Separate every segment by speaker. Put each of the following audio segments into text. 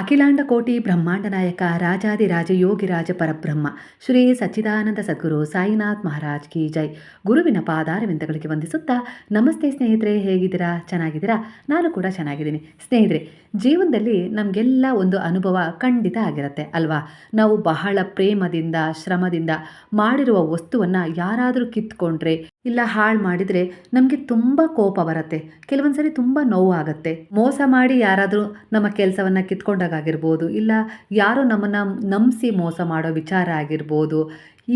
Speaker 1: ಅಖಿಲಾಂಡ ಕೋಟಿ ಬ್ರಹ್ಮಾಂಡ ನಾಯಕ ರಾಜಾದಿರಾಜ ಯೋಗಿರಾಜ ಪರಬ್ರಹ್ಮ, ಶ್ರೀ ಸಚ್ಚಿದಾನಂದ ಸದ್ಗುರು ಸಾಯಿನಾಥ್ ಮಹಾರಾಜ್ ಕಿ ಜೈ. ಗುರುವಿನ ಪಾದಾರವಿಂದಗಳಿಗೆ ವಂದಿಸುತ್ತಾ, ನಮಸ್ತೆ ಸ್ನೇಹಿತರೆ, ಹೇಗಿದ್ದೀರಾ? ಚೆನ್ನಾಗಿದ್ದೀರಾ? ನಾನು ಕೂಡ ಚೆನ್ನಾಗಿದ್ದೀನಿ. ಸ್ನೇಹಿತರೆ, ಜೀವನದಲ್ಲಿ ನಮಗೆಲ್ಲ ಒಂದು ಅನುಭವ ಖಂಡಿತ ಆಗಿರುತ್ತೆ, ಅಲ್ವಾ? ನಾವು ಬಹಳ ಪ್ರೇಮದಿಂದ, ಶ್ರಮದಿಂದ ಮಾಡಿರುವ ವಸ್ತುವನ್ನು ಯಾರಾದರೂ ಕಿತ್ಕೊಂಡ್ರೆ, ಇಲ್ಲ ಹಾಳು ಮಾಡಿದರೆ ನಮಗೆ ತುಂಬ ಕೋಪ ಬರುತ್ತೆ. ಕೆಲವೊಂದು ಸರಿ ತುಂಬ ನೋವು ಆಗುತ್ತೆ ಮೋಸ ಮಾಡಿ ಯಾರಾದರೂ ನಮ್ಮ ಕೆಲಸವನ್ನು ಕಿತ್ಕೊಂಡಾಗಿರ್ಬೋದು ಇಲ್ಲ ಯಾರೋ ನಮ್ಮನ್ನು ನಂಬಿಸಿ ಮೋಸ ಮಾಡೋ ವಿಚಾರ ಆಗಿರ್ಬೋದು,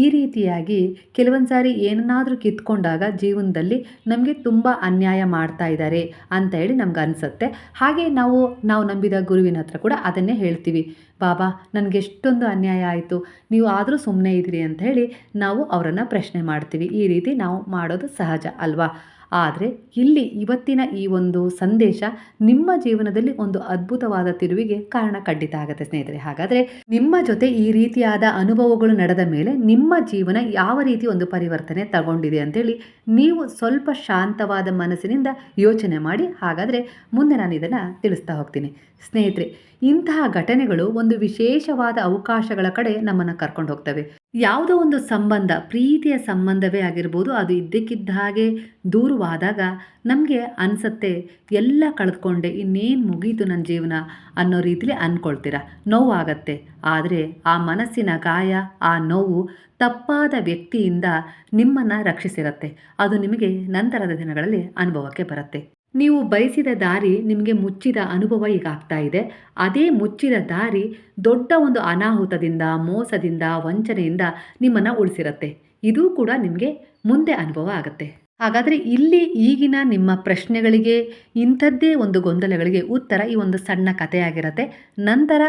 Speaker 1: ಈ ರೀತಿಯಾಗಿ ಕೆಲವೊಂದು ಸಾರಿ ಏನನ್ನಾದರೂ ಕಿತ್ಕೊಂಡಾಗ ಜೀವನದಲ್ಲಿ ನಮಗೆ ತುಂಬ ಅನ್ಯಾಯ ಮಾಡ್ತಾ ಇದ್ದಾರೆ ಅಂತ ಹೇಳಿ ನಮ್ಗೆ ಅನಿಸುತ್ತೆ. ಹಾಗೆ ನಾವು ನಾವು ನಂಬಿದ ಗುರುವಿನ ಹತ್ರ ಕೂಡ ಅದನ್ನೇ ಹೇಳ್ತೀವಿ. ಬಾಬಾ, ನನಗೆ ಎಷ್ಟೊಂದು ಅನ್ಯಾಯ ಆಯಿತು, ನೀವು ಆದರೂ ಸುಮ್ಮನೆ ಇದ್ದೀರಿ ಅಂತ ಹೇಳಿ ನಾವು ಅವರನ್ನು ಪ್ರಶ್ನೆ ಮಾಡ್ತೀವಿ. ಈ ರೀತಿ ನಾವು ಮಾಡೋದು ಸಹಜ ಅಲ್ವಾ? ಆದರೆ ಇಲ್ಲಿ ಇವತ್ತಿನ ಈ ಒಂದು ಸಂದೇಶ ನಿಮ್ಮ ಜೀವನದಲ್ಲಿ ಒಂದು ಅದ್ಭುತವಾದ ತಿರುವಿಗೆ ಕಾರಣ ಖಂಡಿತ ಆಗುತ್ತೆ ಸ್ನೇಹಿತರೆ. ಹಾಗಾದರೆ ನಿಮ್ಮ ಜೊತೆ ಈ ರೀತಿಯಾದ ಅನುಭವಗಳು ನಡೆದ ಮೇಲೆ ನಿಮ್ಮ ಜೀವನ ಯಾವ ರೀತಿ ಒಂದು ಪರಿವರ್ತನೆ ತಗೊಂಡಿದೆ ಅಂತೇಳಿ ನೀವು ಸ್ವಲ್ಪ ಶಾಂತವಾದ ಮನಸ್ಸಿನಿಂದ ಯೋಚನೆ ಮಾಡಿ, ಹಾಗಾದರೆ ಮುಂದೆ ನಾನು ಇದನ್ನು ತಿಳಿಸ್ತಾ ಹೋಗ್ತೀನಿ. ಸ್ನೇಹಿತರೆ, ಇಂತಹ ಘಟನೆಗಳು ಒಂದು ವಿಶೇಷವಾದ ಅವಕಾಶಗಳ ಕಡೆ ನಮ್ಮನ್ನು ಕರ್ಕೊಂಡು ಹೋಗ್ತವೆ. ಯಾವುದೋ ಒಂದು ಸಂಬಂಧ, ಪ್ರೀತಿಯ ಸಂಬಂಧವೇ ಆಗಿರ್ಬೋದು, ಅದು ಇದ್ದಕ್ಕಿದ್ದ ಹಾಗೆ ದೂರವಾದಾಗ ನಮಗೆ ಅನಿಸತ್ತೆ, ಎಲ್ಲ ಕಳೆದುಕೊಂಡೆ, ಇನ್ನೇನು ಮುಗೀತು ನನ್ನ ಜೀವನ ಅನ್ನೋ ರೀತಿಲಿ ಅಂದ್ಕೊಳ್ತೀರ ನೋವಾಗತ್ತೆ. ಆದರೆ ಆ ಮನಸ್ಸಿನ ಗಾಯ, ಆ ನೋವು ತಪ್ಪಾದ ವ್ಯಕ್ತಿಯಿಂದ ನಿಮ್ಮನ್ನು ರಕ್ಷಿಸಿರುತ್ತೆ. ಅದು ನಿಮಗೆ ನಂತರದ ದಿನಗಳಲ್ಲಿ ಅನುಭವಕ್ಕೆ ಬರುತ್ತೆ. ನೀವು ಬಯಸಿದ ದಾರಿ ನಿಮಗೆ ಮುಚ್ಚಿದ ಅನುಭವ ಈಗ ಆಗ್ತಾ ಇದೆ. ಅದೇ ಮುಚ್ಚಿದ ದಾರಿ ದೊಡ್ಡ ಒಂದು ಅನಾಹುತದಿಂದ, ಮೋಸದಿಂದ, ವಂಚನೆಯಿಂದ ನಿಮ್ಮನ್ನು ಉಳಿಸಿರುತ್ತೆ. ಇದು ಕೂಡ ನಿಮಗೆ ಮುಂದೆ ಅನುಭವ ಆಗುತ್ತೆ. ಹಾಗಾದರೆ ಇಲ್ಲಿ ಈಗಿನ ನಿಮ್ಮ ಪ್ರಶ್ನೆಗಳಿಗೆ ಇಂಥದ್ದೇ ಒಂದು ಗೊಂದಲಗಳಿಗೆ ಉತ್ತರ ಈ ಒಂದು ಸಣ್ಣ ಕಥೆಯಾಗಿರುತ್ತೆ. ನಂತರ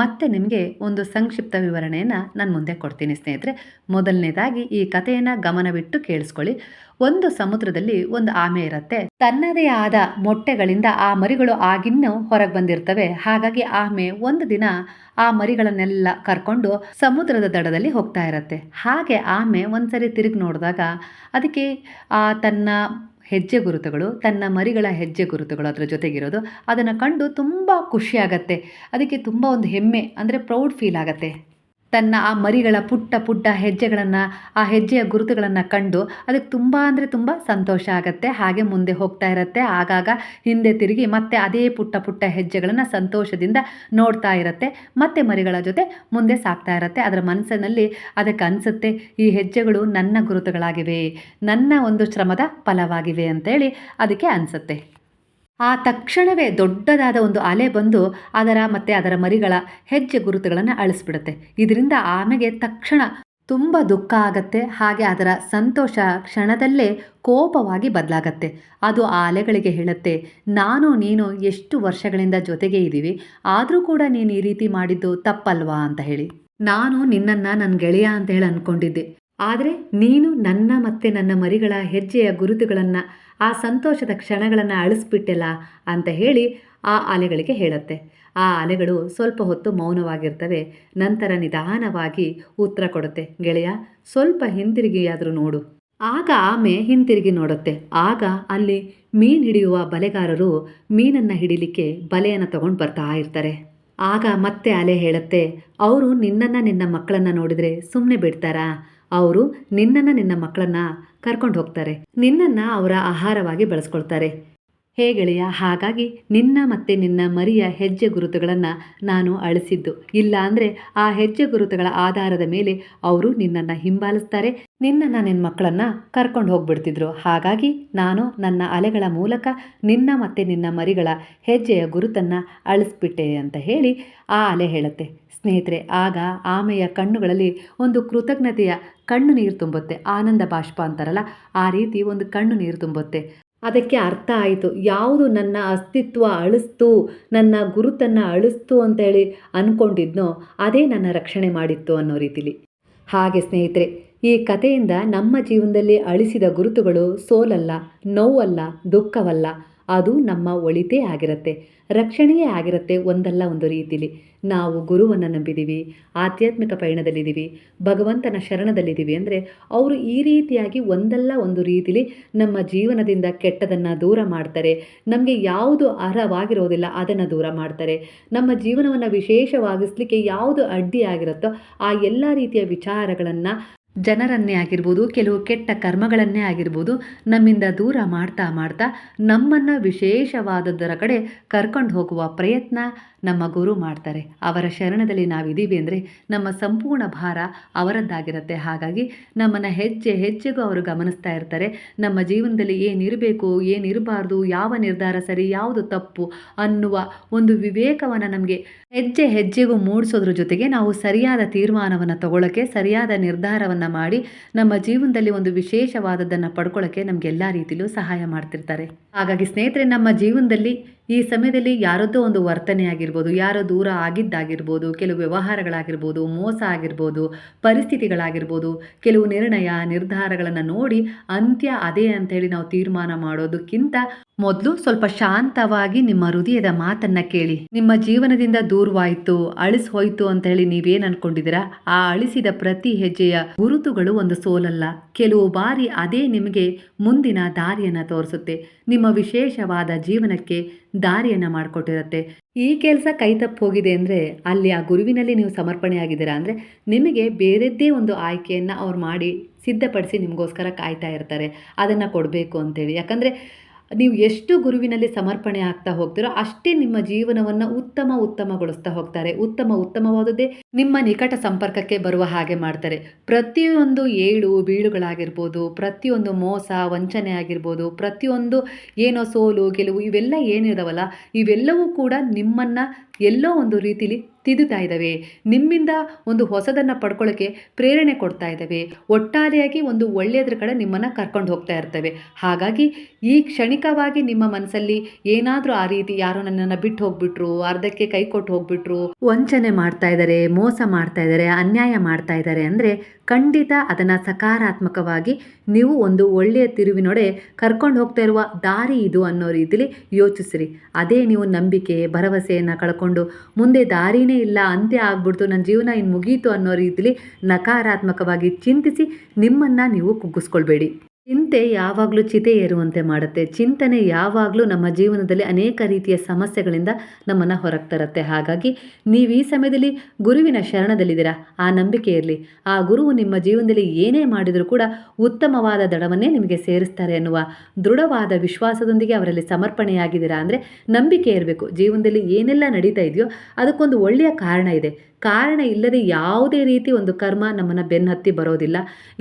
Speaker 1: ಮತ್ತೆ ನಿಮಗೆ ಒಂದು ಸಂಕ್ಷಿಪ್ತ ವಿವರಣೆಯನ್ನು ನಾನು ಮುಂದೆ ಕೊಡ್ತೀನಿ ಸ್ನೇಹಿತರೆ. ಮೊದಲನೇದಾಗಿ ಈ ಕಥೆಯನ್ನು ಗಮನವಿಟ್ಟು ಕೇಳಿಸ್ಕೊಳ್ಳಿ. ಒಂದು ಸಮುದ್ರದಲ್ಲಿ ಒಂದು ಆಮೆ ಇರುತ್ತೆ. ತನ್ನದೇ ಆದ ಮೊಟ್ಟೆಗಳಿಂದ ಆ ಮರಿಗಳು ಆಗಿನ್ನೂ ಹೊರಗೆ ಬಂದಿರ್ತವೆ. ಹಾಗಾಗಿ ಆಮೆ ಒಂದು ದಿನ ಆ ಮರಿಗಳನ್ನೆಲ್ಲ ಕರ್ಕೊಂಡು ಸಮುದ್ರದ ದಡದಲ್ಲಿ ಹೋಗ್ತಾ ಇರತ್ತೆ. ಹಾಗೆ ಆಮೆ ಒಂದ್ಸರಿ ತಿರುಗಿ ನೋಡಿದಾಗ ಅದಕ್ಕೆ ತನ್ನ ಹೆಜ್ಜೆ ಗುರುತುಗಳು, ತನ್ನ ಮರಿಗಳ ಹೆಜ್ಜೆ ಗುರುತುಗಳು ಅದರ ಜೊತೆಗಿರೋದು. ಅದನ್ನು ಕಂಡು ತುಂಬ ಖುಷಿಯಾಗತ್ತೆ ಅದಕ್ಕೆ ತುಂಬ ಒಂದು ಹೆಮ್ಮೆ, ಅಂದರೆ ಪ್ರೌಡ್ ಫೀಲ್ ಆಗುತ್ತೆ. ತನ್ನ ಆ ಮರಿಗಳ ಪುಟ್ಟ ಪುಟ್ಟ ಹೆಜ್ಜೆಗಳನ್ನು, ಆ ಹೆಜ್ಜೆಯ ಗುರುತುಗಳನ್ನು ಕಂಡು ಅದಕ್ಕೆ ತುಂಬ ಅಂದರೆ ತುಂಬ ಸಂತೋಷ ಆಗುತ್ತೆ. ಹಾಗೆ ಮುಂದೆ ಹೋಗ್ತಾ ಇರುತ್ತೆ. ಆಗಾಗ ಹಿಂದೆ ತಿರುಗಿ ಮತ್ತೆ ಅದೇ ಪುಟ್ಟ ಪುಟ್ಟ ಹೆಜ್ಜೆಗಳನ್ನು ಸಂತೋಷದಿಂದ ನೋಡ್ತಾ ಇರುತ್ತೆ. ಮತ್ತೆ ಮರಿಗಳ ಜೊತೆ ಮುಂದೆ ಸಾಕ್ತಾ ಇರುತ್ತೆ. ಅದರ ಮನಸ್ಸಿನಲ್ಲಿ ಅದಕ್ಕೆ ಅನಿಸುತ್ತೆ, ಈ ಹೆಜ್ಜೆಗಳು ನನ್ನ ಗುರುತುಗಳಾಗಿವೆ. ನನ್ನ ಒಂದು ಶ್ರಮದ ಫಲವಾಗಿವೆ ಅಂತೇಳಿ ಅದಕ್ಕೆ ಅನಿಸುತ್ತೆ. ಆ ತಕ್ಷಣವೇ ದೊಡ್ಡದಾದ ಒಂದು ಅಲೆ ಬಂದು ಅದರ ಮತ್ತು ಅದರ ಮರಿಗಳ ಹೆಜ್ಜೆ ಗುರುತುಗಳನ್ನು ಅಳಿಸ್ಬಿಡುತ್ತೆ. ಇದರಿಂದ ಆಮೆಗೆ ತಕ್ಷಣ ತುಂಬ ದುಃಖ ಆಗತ್ತೆ, ಹಾಗೆ ಅದರ ಸಂತೋಷ ಕ್ಷಣದಲ್ಲೇ ಕೋಪವಾಗಿ ಬದಲಾಗತ್ತೆ. ಅದು ಆ ಅಲೆಗಳಿಗೆ ಹೇಳುತ್ತೆ, ನಾನು, ನೀನು ಎಷ್ಟು ವರ್ಷಗಳಿಂದ ಜೊತೆಗೆ ಇದ್ದೀವಿ, ಆದರೂ ಕೂಡ ನೀನು ಈ ರೀತಿ ಮಾಡಿದ್ದು ತಪ್ಪಲ್ವಾ? ಅಂತ ಹೇಳಿ. ನಾನು ನಿನ್ನನ್ನು ನನ್ನ ಗೆಳೆಯ ಅಂತ ಹೇಳಿ ಅಂದ್ಕೊಂಡಿದ್ದೆ ಆದರೆ ನೀನು ನನ್ನ ಮತ್ತೆ ನನ್ನ ಮರಿಗಳ ಹೆಜ್ಜೆಯ ಗುರುತುಗಳನ್ನು, ಆ ಸಂತೋಷದ ಕ್ಷಣಗಳನ್ನು ಅಳಿಸ್ಬಿಟ್ಟಿಲ್ಲ ಅಂತ ಹೇಳಿ ಆ ಅಲೆಗಳಿಗೆ ಹೇಳುತ್ತೆ. ಆ ಅಲೆಗಳು ಸ್ವಲ್ಪ ಹೊತ್ತು ಮೌನವಾಗಿರ್ತವೆ, ನಂತರ ನಿಧಾನವಾಗಿ ಉತ್ತರ ಕೊಡುತ್ತೆ. ಗೆಳೆಯ, ಸ್ವಲ್ಪ ಹಿಂತಿರುಗಿಯಾದರೂ ನೋಡು. ಆಗ ಆಮೆ ಹಿಂತಿರುಗಿ ನೋಡುತ್ತೆ. ಆಗ ಅಲ್ಲಿ ಮೀನು ಹಿಡಿಯುವ ಬಲೆಗಾರರು ಮೀನನ್ನು ಹಿಡಿಲಿಕ್ಕೆ ಬಲೆಯನ್ನು ತಗೊಂಡು ಬರ್ತಾ ಇರ್ತಾರೆ. ಆಗ ಮತ್ತೆ ಅಲೆ ಹೇಳುತ್ತೆ, ಅವರು ನಿನ್ನನ್ನು ನಿನ್ನ ಮಕ್ಕಳನ್ನು ನೋಡಿದರೆ ಸುಮ್ಮನೆ ಬಿಡ್ತಾರಾ? ಅವರು ನಿನ್ನನ್ನು ನಿನ್ನ ಮಕ್ಕಳನ್ನ ಕರ್ಕೊಂಡು ಹೋಗ್ತಾರೆ. ನಿನ್ನನ್ನು ಅವರ ಆಹಾರವಾಗಿ ಬಳಸ್ಕೊಳ್ತಾರೆ. ಹೇ ಗೆಳೆಯ, ಹಾಗಾಗಿ ನಿನ್ನ ಮತ್ತೆ ನಿನ್ನ ಮರಿಯ ಹೆಜ್ಜೆ ಗುರುತುಗಳನ್ನು ನಾನು ಅಳಿಸಿದ್ದು. ಇಲ್ಲ ಅಂದರೆ ಆ ಹೆಜ್ಜೆ ಗುರುತುಗಳ ಆಧಾರದ ಮೇಲೆ ಅವರು ನಿನ್ನನ್ನು ಹಿಂಬಾಲಿಸ್ತಾರೆ. ನಿನ್ನನ್ನು ನಿನ್ನ ಮಕ್ಕಳನ್ನು ಕರ್ಕೊಂಡು ಹೋಗ್ಬಿಡ್ತಿದ್ರು. ಹಾಗಾಗಿ ನಾನು ನನ್ನ ಅಲೆಗಳ ಮೂಲಕ ನಿನ್ನ ಮತ್ತೆ ನಿನ್ನ ಮರಿಗಳ ಹೆಜ್ಜೆಯ ಗುರುತನ್ನು ಅಳಿಸ್ಬಿಟ್ಟೆ ಅಂತ ಹೇಳಿ ಆ ಅಲೆ ಹೇಳುತ್ತೆ. ಸ್ನೇಹಿತರೆ, ಆಗ ಆಮೆಯ ಕಣ್ಣುಗಳಲ್ಲಿ ಒಂದು ಕೃತಜ್ಞತೆಯ ಕಣ್ಣು ನೀರು ತುಂಬುತ್ತೆ, ಆನಂದ ಬಾಷ್ಪ ಅಂತಾರಲ್ಲ, ಆ ರೀತಿ ಒಂದು ಕಣ್ಣು ನೀರು ತುಂಬುತ್ತೆ. ಅದಕ್ಕೆ ಅರ್ಥ ಆಯಿತು, ಯಾವುದು ನನ್ನ ಅಸ್ತಿತ್ವ ಅಳಿಸ್ತು, ನನ್ನ ಗುರುತನ್ನು ಅಳಿಸ್ತು ಅಂತೇಳಿ ಅಂದ್ಕೊಂಡಿದ್ನೋ ಅದೇ ನನ್ನ ರಕ್ಷಣೆ ಮಾಡಿತ್ತು ಅನ್ನೋ ರೀತಿಲಿ. ಹಾಗೆ ಸ್ನೇಹಿತರೆ, ಈ ಕಥೆಯಿಂದ ನಮ್ಮ ಜೀವನದಲ್ಲಿ ಅಳಿಸಿದ ಗುರುತುಗಳು ಸೋಲಲ್ಲ, ನೋವಲ್ಲ, ದುಃಖವಲ್ಲ. ಅದು ನಮ್ಮ ಒಳಿತೇ ಆಗಿರುತ್ತೆ. ರಕ್ಷಣೆಯೇ ಆಗಿರುತ್ತೆ ಒಂದಲ್ಲ ಒಂದು ರೀತಿಲಿ. ನಾವು ಗುರುವನ್ನು ನಂಬಿದ್ದೀವಿ ಆಧ್ಯಾತ್ಮಿಕ ಪಯಣದಲ್ಲಿದ್ದೀವಿ ಭಗವಂತನ ಶರಣದಲ್ಲಿದ್ದೀವಿ ಅಂದರೆ ಅವರು ಈ ರೀತಿಯಾಗಿ ಒಂದಲ್ಲ ಒಂದು ರೀತಿಲಿ ನಮ್ಮ ಜೀವನದಿಂದ ಕೆಟ್ಟದನ್ನು ದೂರ ಮಾಡ್ತಾರೆ. ನಮಗೆ ಯಾವುದು ಅರ್ಹವಾಗಿರೋದಿಲ್ಲ ಅದನ್ನು ದೂರ ಮಾಡ್ತಾರೆ. ನಮ್ಮ ಜೀವನವನ್ನು ವಿಶೇಷವಾಗಿಸಲಿಕ್ಕೆ ಯಾವುದು ಅಡ್ಡಿಯಾಗಿರುತ್ತೋ ಆ ಎಲ್ಲ ರೀತಿಯ ವಿಚಾರಗಳನ್ನು ಜನರನ್ನೇ ಆಗಿರ್ಬೋದು, ಕೆಲವು ಕೆಟ್ಟ ಕರ್ಮಗಳನ್ನೇ ಆಗಿರ್ಬೋದು, ನಮ್ಮಿಂದ ದೂರ ಮಾಡ್ತಾ ಮಾಡ್ತಾ ನಮ್ಮನ್ನು ವಿಶೇಷವಾದದ್ದರ ಕಡೆ ಕರ್ಕೊಂಡು ಹೋಗುವ ಪ್ರಯತ್ನ ನಮ್ಮ ಗುರು ಮಾಡ್ತಾರೆ. ಅವರ ಶರಣದಲ್ಲಿ ನಾವಿದ್ದೀವಿ ಅಂದರೆ ನಮ್ಮ ಸಂಪೂರ್ಣ ಭಾರ ಅವರದ್ದಾಗಿರುತ್ತೆ. ಹಾಗಾಗಿ ನಮ್ಮನ್ನು ಹೆಜ್ಜೆ ಹೆಜ್ಜೆಗೂ ಅವರು ಗಮನಿಸ್ತಾ ಇರ್ತಾರೆ. ನಮ್ಮ ಜೀವನದಲ್ಲಿ ಏನಿರಬೇಕು ಏನಿರಬಾರ್ದು ಯಾವ ನಿರ್ಧಾರ ಸರಿ, ಯಾವುದು ತಪ್ಪು ಅನ್ನುವ ಒಂದು ವಿವೇಕವನ್ನು ನಮಗೆ ಹೆಜ್ಜೆ ಹೆಜ್ಜೆಗೂ ಮೂಡಿಸೋದ್ರ ಜೊತೆಗೆ ನಾವು ಸರಿಯಾದ ತೀರ್ಮಾನವನ್ನು ತಗೊಳ್ಳೋಕ್ಕೆ ಸರಿಯಾದ ನಿರ್ಧಾರವನ್ನು ಮಾಡಿ ನಮ್ಮ ಜೀವನದಲ್ಲಿ ಒಂದು ವಿಶೇಷವಾದದ್ದನ್ನು ಪಡ್ಕೊಳ್ಳೋಕ್ಕೆ ನಮಗೆ ಎಲ್ಲ ರೀತಿಯಲ್ಲೂ ಸಹಾಯ ಮಾಡ್ತಿರ್ತಾರೆ. ಹಾಗಾಗಿ ಸ್ನೇಹಿತರೆ, ನಮ್ಮ ಜೀವನದಲ್ಲಿ ಈ ಸಮಯದಲ್ಲಿ ಯಾರದ್ದೋ ಒಂದು ವರ್ತನೆ ಆಗಿರ್ಬೋದು ಯಾರೋ ದೂರ ಆಗಿದ್ದಾಗಿರ್ಬೋದು, ಕೆಲವು ವ್ಯವಹಾರಗಳಾಗಿರ್ಬೋದು, ಮೋಸ ಆಗಿರ್ಬೋದು, ಪರಿಸ್ಥಿತಿಗಳಾಗಿರ್ಬೋದು, ಕೆಲವು ನಿರ್ಣಯ ನಿರ್ಧಾರಗಳನ್ನು ನೋಡಿ ಅಂತ್ಯ ಅದೇ ಅಂತೇಳಿ ನಾವು ತೀರ್ಮಾನ ಮಾಡೋದಕ್ಕಿಂತ ಮೊದಲು ಸ್ವಲ್ಪ ಶಾಂತವಾಗಿ ನಿಮ್ಮ ಹೃದಯದ ಮಾತನ್ನ ಕೇಳಿ. ನಿಮ್ಮ ಜೀವನದಿಂದ ದೂರವಾಯಿತು ಅಳಿಸ್ ಹೋಯ್ತು ಅಂತ ಹೇಳಿ ನೀವೇನ್ ಅನ್ಕೊಂಡಿದ್ದೀರಾ? ಆ ಅಳಿಸಿದ ಪ್ರತಿ ಹೆಜ್ಜೆಯ ಗುರುತುಗಳು ಒಂದು ಸೋಲಲ್ಲ. ಕೆಲವು ಬಾರಿ ಅದೇ ನಿಮಗೆ ಮುಂದಿನ ದಾರಿಯನ್ನ ತೋರಿಸುತ್ತೆ. ನಿಮ್ಮ ವಿಶೇಷವಾದ ಜೀವನಕ್ಕೆ ದಾರಿಯನ್ನ ಮಾಡಿಕೊಟ್ಟಿರುತ್ತೆ. ಈ ಕೆಲಸ ಕೈ ತಪ್ಪು ಹೋಗಿದೆ ಅಂದರೆ, ಅಲ್ಲಿ ಆ ಗುರುವಿನಲ್ಲಿ ನೀವು ಸಮರ್ಪಣೆ ಆಗಿದ್ದೀರಾ ಅಂದರೆ, ನಿಮಗೆ ಬೇರೆದ್ದೇ ಒಂದು ಆಯ್ಕೆಯನ್ನು ಅವ್ರು ಮಾಡಿ ಸಿದ್ಧಪಡಿಸಿ ನಿಮಗೋಸ್ಕರ ಕಾಯ್ತಾ ಇರ್ತಾರೆ. ಅದನ್ನು ಕೊಡಬೇಕು ಅಂತೇಳಿ. ಯಾಕಂದರೆ ನೀವು ಎಷ್ಟು ಗುರುವಿನಲ್ಲಿ ಸಮರ್ಪಣೆ ಆಗ್ತಾ ಹೋಗ್ತೀರೋ ಅಷ್ಟೇ ನಿಮ್ಮ ಜೀವನವನ್ನು ಉತ್ತಮ ಉತ್ತಮಗೊಳಿಸ್ತಾ ಹೋಗ್ತಾರೆ. ಉತ್ತಮ ಉತ್ತಮವಾದದ್ದೇ ನಿಮ್ಮ ನಿಕಟ ಸಂಪರ್ಕಕ್ಕೆ ಬರುವ ಹಾಗೆ ಮಾಡ್ತಾರೆ. ಪ್ರತಿಯೊಂದು ಏಳು ಬೀಳುಗಳಾಗಿರ್ಬೋದು, ಪ್ರತಿಯೊಂದು ಮೋಸ, ವಂಚನೆ ಆಗಿರ್ಬೋದು, ಪ್ರತಿಯೊಂದು ಏನೋ ಸೋಲು, ಗೆಲುವು ಇವೆಲ್ಲ ಏನಿದಾವಲ್ಲ, ಇವೆಲ್ಲವೂ ಕೂಡ ನಿಮ್ಮನ್ನು ಎಲ್ಲೋ ಒಂದು ರೀತಿಲಿ ತಿದ್ದುತ್ತಾ ಇದ್ದಾವೆ. ನಿಮ್ಮಿಂದ ಒಂದು ಹೊಸದನ್ನು ಪಡ್ಕೊಳ್ಳೋಕ್ಕೆ ಪ್ರೇರಣೆ ಕೊಡ್ತಾ ಇದ್ದಾವೆ. ಒಟ್ಟಾರೆಯಾಗಿ ಒಂದು ಒಳ್ಳೆಯದ್ರ ಕಡೆ ನಿಮ್ಮನ್ನು ಕರ್ಕೊಂಡು ಹೋಗ್ತಾ ಇರ್ತವೆ. ಹಾಗಾಗಿ ಈ ಕ್ಷಣಿಕವಾಗಿ ನಿಮ್ಮ ಮನಸ್ಸಲ್ಲಿ ಏನಾದರೂ ಆ ರೀತಿ ಯಾರೋ ನನ್ನನ್ನು ಬಿಟ್ಟು ಹೋಗ್ಬಿಟ್ರು, ಅರ್ಧಕ್ಕೆ ಕೈ ಕೊಟ್ಟು ಹೋಗ್ಬಿಟ್ರು, ವಂಚನೆ ಮಾಡ್ತಾ ಇದ್ದಾರೆ ಮೋಸ ಮಾಡ್ತಾ ಇದ್ದಾರೆ ಅನ್ಯಾಯ ಮಾಡ್ತಾ ಇದ್ದಾರೆ ಅಂದರೆ ಖಂಡಿತ ಅದನ್ನು ಸಕಾರಾತ್ಮಕವಾಗಿ ನೀವು ಒಂದು ಒಳ್ಳೆಯ ತಿರುವಿನೊಡೆ ಕರ್ಕೊಂಡು ಹೋಗ್ತಾ ಇರುವ ದಾರಿ ಇದು ಅನ್ನೋ ರೀತಿಲಿ ಯೋಚಿಸಿರಿ. ಅದೇ ನೀವು ನಂಬಿಕೆ, ಭರವಸೆಯನ್ನು ಕಳ್ಕೊಂಡು ಮುಂದೆ ದಾರಿನೇ ಇಲ್ಲ ಅಂತ್ಯ ಆಗ್ಬಿಡ್ತು ನನ್ನ ಜೀವನ ಇನ್ನು ಮುಗೀತು ಅನ್ನೋ ರೀತಿಲಿ ನಕಾರಾತ್ಮಕವಾಗಿ ಚಿಂತಿಸಿ ನಿಮ್ಮನ್ನು ನೀವು ಕುಗ್ಗಿಸ್ಕೊಳ್ಬೇಡಿ. ಚಿಂತೆ ಯಾವಾಗಲೂ ಚಿತೆ ಏರುವಂತೆ ಮಾಡುತ್ತೆ. ಚಿಂತನೆ ಯಾವಾಗಲೂ ನಮ್ಮ ಜೀವನದಲ್ಲಿ ಅನೇಕ ರೀತಿಯ ಸಮಸ್ಯೆಗಳಿಂದ ನಮ್ಮನ್ನು ಹೊರಗೆ ತರುತ್ತೆ ಹಾಗಾಗಿ ನೀವು ಈ ಸಮಯದಲ್ಲಿ ಗುರುವಿನ ಶರಣದಲ್ಲಿದ್ದೀರಾ? ಆ ನಂಬಿಕೆ ಇರಲಿ. ಆ ಗುರುವು ನಿಮ್ಮ ಜೀವನದಲ್ಲಿ ಏನೇ ಮಾಡಿದರೂ ಕೂಡ ಉತ್ತಮವಾದ ದಡವನ್ನೇ ನಿಮಗೆ ಸೇರಿಸ್ತಾರೆ ಎನ್ನುವ ದೃಢವಾದ ವಿಶ್ವಾಸದೊಂದಿಗೆ ಅವರಲ್ಲಿ ಸಮರ್ಪಣೆಯಾಗಿದ್ದೀರಾ ಅಂದರೆ ನಂಬಿಕೆ ಇರಬೇಕು. ಜೀವನದಲ್ಲಿ ಏನೆಲ್ಲ ನಡೀತಾ ಇದೆಯೋ ಅದಕ್ಕೊಂದು ಒಳ್ಳೆಯ ಕಾರಣ ಇದೆ. ಕಾರಣ ಇಲ್ಲದೆ ಯಾವುದೇ ರೀತಿ ಒಂದು ಕರ್ಮ ನಮ್ಮನ್ನು ಬೆನ್ನತ್ತಿ ಬರೋದಿಲ್ಲ.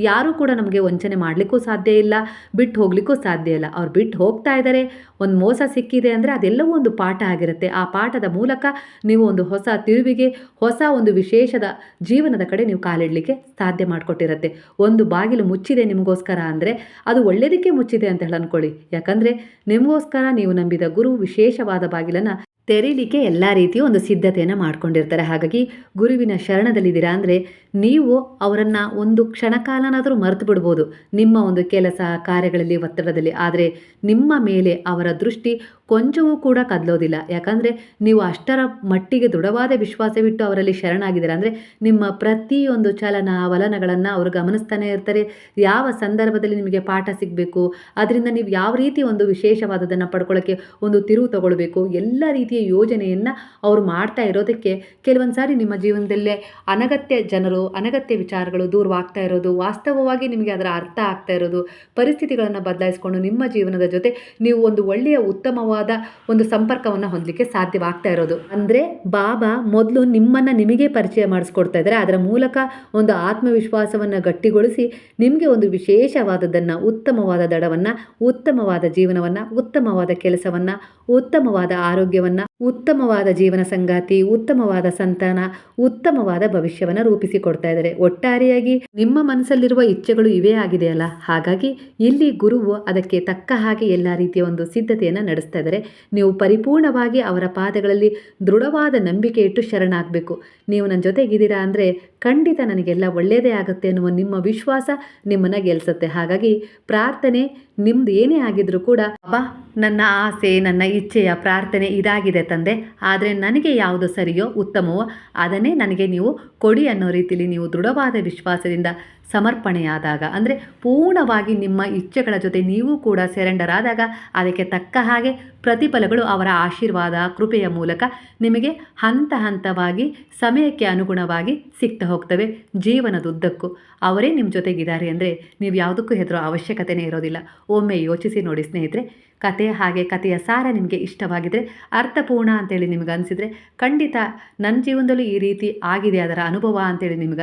Speaker 1: ಯಾರೂ ಕೂಡ ನಮಗೆ ವಂಚನೆ ಮಾಡಲಿಕ್ಕೂ ಸಾಧ್ಯ ಇಲ್ಲ, ಬಿಟ್ಟು ಹೋಗಲಿಕ್ಕೂ ಸಾಧ್ಯ ಇಲ್ಲ. ಅವ್ರು ಬಿಟ್ಟು ಹೋಗ್ತಾ ಇದ್ದಾರೆ ಒಂದು ಮೋಸ ಸಿಕ್ಕಿದೆ ಅಂದರೆ ಅದೆಲ್ಲವೂ ಒಂದು ಪಾಠ ಆಗಿರುತ್ತೆ. ಆ ಪಾಠದ ಮೂಲಕ ನೀವು ಒಂದು ಹೊಸ ತಿರುವಿಗೆ, ಹೊಸ ಒಂದು ವಿಶೇಷದ ಜೀವನದ ಕಡೆ ನೀವು ಕಾಲಿಡಲಿಕ್ಕೆ ಸಾಧ್ಯ ಮಾಡಿಕೊಟ್ಟಿರುತ್ತೆ. ಒಂದು ಬಾಗಿಲು ಮುಚ್ಚಿದೆ ನಿಮಗೋಸ್ಕರ ಅಂದರೆ ಅದು ಒಳ್ಳೆಯದಕ್ಕೆ ಮುಚ್ಚಿದೆ ಅಂತ ಹೇಳಿ ಅಂದ್ಕೊಳ್ಳಿ ಯಾಕಂದರೆ ನಿಮಗೋಸ್ಕರ ನೀವು ನಂಬಿದ ಗುರು ವಿಶೇಷವಾದ ಬಾಗಿಲನ್ನು ತೆರೀಲಿಕ್ಕೆ ಎಲ್ಲ ರೀತಿಯ ಒಂದು ಸಿದ್ಧತೆಯನ್ನು ಮಾಡ್ಕೊಂಡಿರ್ತಾರೆ. ಹಾಗಾಗಿ ಗುರುವಿನ ಶರಣದಲ್ಲಿದ್ದೀರಾ ಅಂದರೆ ನೀವು ಅವರನ್ನು ಒಂದು ಕ್ಷಣಕಾಲನಾದರೂ ಮರೆತು ಬಿಡ್ಬೋದು. ನಿಮ್ಮ ಒಂದು ಕೆಲಸ, ಕಾರ್ಯಗಳಲ್ಲಿ, ಒತ್ತಡದಲ್ಲಿ. ಆದರೆ ನಿಮ್ಮ ಮೇಲೆ ಅವರ ದೃಷ್ಟಿ ಕೊಂಚವೂ ಕೂಡ ಕದಲೋದಿಲ್ಲ. ಯಾಕಂದರೆ ನೀವು ಅಷ್ಟರ ಮಟ್ಟಿಗೆ ದೃಢವಾದ ವಿಶ್ವಾಸವಿಟ್ಟು ಅವರಲ್ಲಿ ಶರಣಾಗಿದ್ದೀರಾ. ಅಂದರೆ ನಿಮ್ಮ ಪ್ರತಿಯೊಂದು ಚಲನ, ವಲನಗಳನ್ನು ಅವರು ಗಮನಿಸ್ತಾನೆ ಇರ್ತಾರೆ. ಯಾವ ಸಂದರ್ಭದಲ್ಲಿ ನಿಮಗೆ ಪಾಠ ಸಿಗಬೇಕು, ಅದರಿಂದ ನೀವು ಯಾವ ರೀತಿ ಒಂದು ವಿಶೇಷವಾದದನ್ನು ಪಡ್ಕೊಳ್ಳೋಕ್ಕೆ ಒಂದು ತಿರುವು ತಗೊಳ್ಬೇಕು, ಎಲ್ಲ ರೀತಿಯ ಯೋಜನೆಯನ್ನು ಅವರು ಮಾಡ್ತಾ ಇರೋದಕ್ಕೆ ಕೆಲವೊಂದು ಸಾರಿ ನಿಮ್ಮ ಜೀವನದಲ್ಲೇ ಅನಗತ್ಯ ಜನರು ಅನಗತ್ಯ ವಿಚಾರಗಳು ದೂರವಾಗ್ತಾ ಇರೋದು, ವಾಸ್ತವವಾಗಿ ನಿಮಗೆ ಅದರ ಅರ್ಥ ಆಗ್ತಾ ಇರೋದು, ಪರಿಸ್ಥಿತಿಗಳನ್ನು ಬದಲಾಯಿಸಿಕೊಂಡು ನಿಮ್ಮ ಜೀವನದ ಜೊತೆ ನೀವು ಒಂದು ಒಳ್ಳೆಯ ಉತ್ತಮವಾದ ಒಂದು ಸಂಪರ್ಕವನ್ನು ಹೊಂದಲಿಕ್ಕೆ ಸಾಧ್ಯವಾಗ್ತಾ ಇರೋದು. ಅಂದರೆ ಬಾಬಾ ಮೊದಲು ನಿಮ್ಮನ್ನು ನಿಮಗೆ ಪರಿಚಯ ಮಾಡಿಸ್ಕೊಡ್ತಾ ಇದ್ದಾರೆ. ಅದರ ಮೂಲಕ ಒಂದು ಆತ್ಮವಿಶ್ವಾಸವನ್ನು ಗಟ್ಟಿಗೊಳಿಸಿ ನಿಮಗೆ ಒಂದು ವಿಶೇಷವಾದದ್ದನ್ನು ಉತ್ತಮವಾದ ದಡವನ್ನು, ಉತ್ತಮವಾದ ಜೀವನವನ್ನು, ಉತ್ತಮವಾದ ಕೆಲಸವನ್ನು, ಉತ್ತಮವಾದ ಆರೋಗ್ಯವನ್ನು ಉತ್ತಮವಾದ ಜೀವನ ಸಂಗಾತಿ, ಉತ್ತಮವಾದ ಸಂತಾನ, ಉತ್ತಮವಾದ ಭವಿಷ್ಯವನ್ನು ರೂಪಿಸಿಕೊಡ್ತಾ ಇದ್ದಾರೆ. ಒಟ್ಟಾರೆಯಾಗಿ ನಿಮ್ಮ ಮನಸ್ಸಲ್ಲಿರುವ ಇಚ್ಛೆಗಳು ಇವೇ ಆಗಿದೆಯಲ್ಲ ಹಾಗಾಗಿ ಇಲ್ಲಿ ಗುರುವು ಅದಕ್ಕೆ ತಕ್ಕ ಹಾಗೆ ಎಲ್ಲ ರೀತಿಯ ಒಂದು ಸಿದ್ಧತೆಯನ್ನು ನಡೆಸ್ತಾ ಇದ್ದಾರೆ. ನೀವು ಪರಿಪೂರ್ಣವಾಗಿ ಅವರ ಪಾದಗಳಲ್ಲಿ ದೃಢವಾದ ನಂಬಿಕೆ ಇಟ್ಟು ಶರಣಾಗಬೇಕು. ನೀವು ನನ್ನ ಜೊತೆಗಿದ್ದೀರಾ ಅಂದರೆ ಖಂಡಿತ ನನಗೆಲ್ಲ ಒಳ್ಳೆಯದೇ ಆಗುತ್ತೆ ಅನ್ನುವ ನಿಮ್ಮ ವಿಶ್ವಾಸ ನಿಮ್ಮನ್ನು ಗೆಲ್ಸುತ್ತೆ. ಹಾಗಾಗಿ ಪ್ರಾರ್ಥನೆ ನಿಮ್ದು ಏನೇ ಆಗಿದ್ರೂ ಕೂಡ ಅಬ್ಬಾ, ನನ್ನ ಆಸೆ, ನನ್ನ ಇಚ್ಛೆಯ ಪ್ರಾರ್ಥನೆ ಇದಾಗಿದೆ ತಂದೆ. ಆದರೆ ನನಗೆ ಯಾವುದು ಸರಿಯೋ, ಉತ್ತಮವೋ ಅದನ್ನೇ ನನಗೆ ನೀವು ಕೊಡಿ ಅನ್ನೋ ರೀತಿಯಲ್ಲಿ ನೀವು ದೃಢವಾದ ವಿಶ್ವಾಸದಿಂದ ಸಮರ್ಪಣೆಯಾದಾಗ, ಅಂದರೆ ಪೂರ್ಣವಾಗಿ ನಿಮ್ಮ ಇಚ್ಛೆಗಳ ಜೊತೆ ನೀವು ಕೂಡ ಸೆರೆಂಡರ್ ಆದಾಗ ಅದಕ್ಕೆ ತಕ್ಕ ಹಾಗೆ ಪ್ರತಿಫಲಗಳು ಅವರ ಆಶೀರ್ವಾದ, ಕೃಪೆಯ ಮೂಲಕ ನಿಮಗೆ ಹಂತ ಹಂತವಾಗಿ, ಸಮಯಕ್ಕೆ ಅನುಗುಣವಾಗಿ ಸಿಗ್ತಾ ಹೋಗ್ತವೆ ಜೀವನದುದ್ದಕ್ಕೂ. ಅವರೇ ನಿಮ್ಮ ಜೊತೆಗಿದ್ದಾರೆ ಅಂದರೆ ನೀವು ಯಾವುದಕ್ಕೂ ಹೆದರೋ ಅವಶ್ಯಕತೆಯೇ ಇರೋದಿಲ್ಲ. ಒಮ್ಮೆ ಯೋಚಿಸಿ ನೋಡಿ ಸ್ನೇಹಿತರೆ ಕತೆ ಹಾಗೆ ಕತೆಯ ಸಾರ ನಿಮಗೆ ಇಷ್ಟವಾಗಿದ್ದರೆ ಅರ್ಥಪೂರ್ಣ ಅಂತೇಳಿ ನಿಮಗೆ ಅನಿಸಿದರೆ, ಖಂಡಿತ ನನ್ನ ಜೀವನದಲ್ಲೂ ಈ ರೀತಿ ಆಗಿದೆ, ಅದರ ಅನುಭವ ಅಂತೇಳಿ ನಿಮಗೆ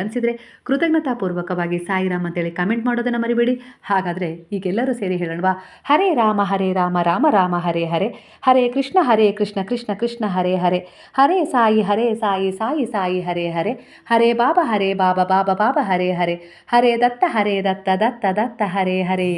Speaker 1: ಕೃತಜ್ಞತಾಪೂರ್ವಕವಾಗಿ ಸಾಯಿರಾಮ್ ಅಂತೇಳಿ ಕಮೆಂಟ್ ಮಾಡೋದನ್ನು ಮರಿಬೇಡಿ. ಹಾಗಾದರೆ ಈಗೆಲ್ಲರೂ ಸೇರಿ ಹೇಳೋಣವಾ? ಹರೇ ರಾಮ ಹರೇ ರಾಮ ರಾಮ ರಾಮ, ಹರೇ ಹರೇ. ಹರೇ ಕೃಷ್ಣ ಹರೇ ಕೃಷ್ಣ ಕೃಷ್ಣ ಕೃಷ್ಣ, ಹರೇ ಹರೇ. ಹರೇ ಸಾಯಿ ಹರೇ ಸಾಯಿ ಸಾಯಿ ಸಾಯಿ, ಹರೇ ಹರೇ. ಹರೇ ಬಾಬಾ ಹರೇ ಬಾಬಾ ಬಾಬಾ ಬಾಬಾ, ಹರೇ ಹರೇ. ಹರೇ ದತ್ತ ಹರೇ ದತ್ತ ದತ್ತ ದತ್ತ, ಹರೇ ಹರೇ.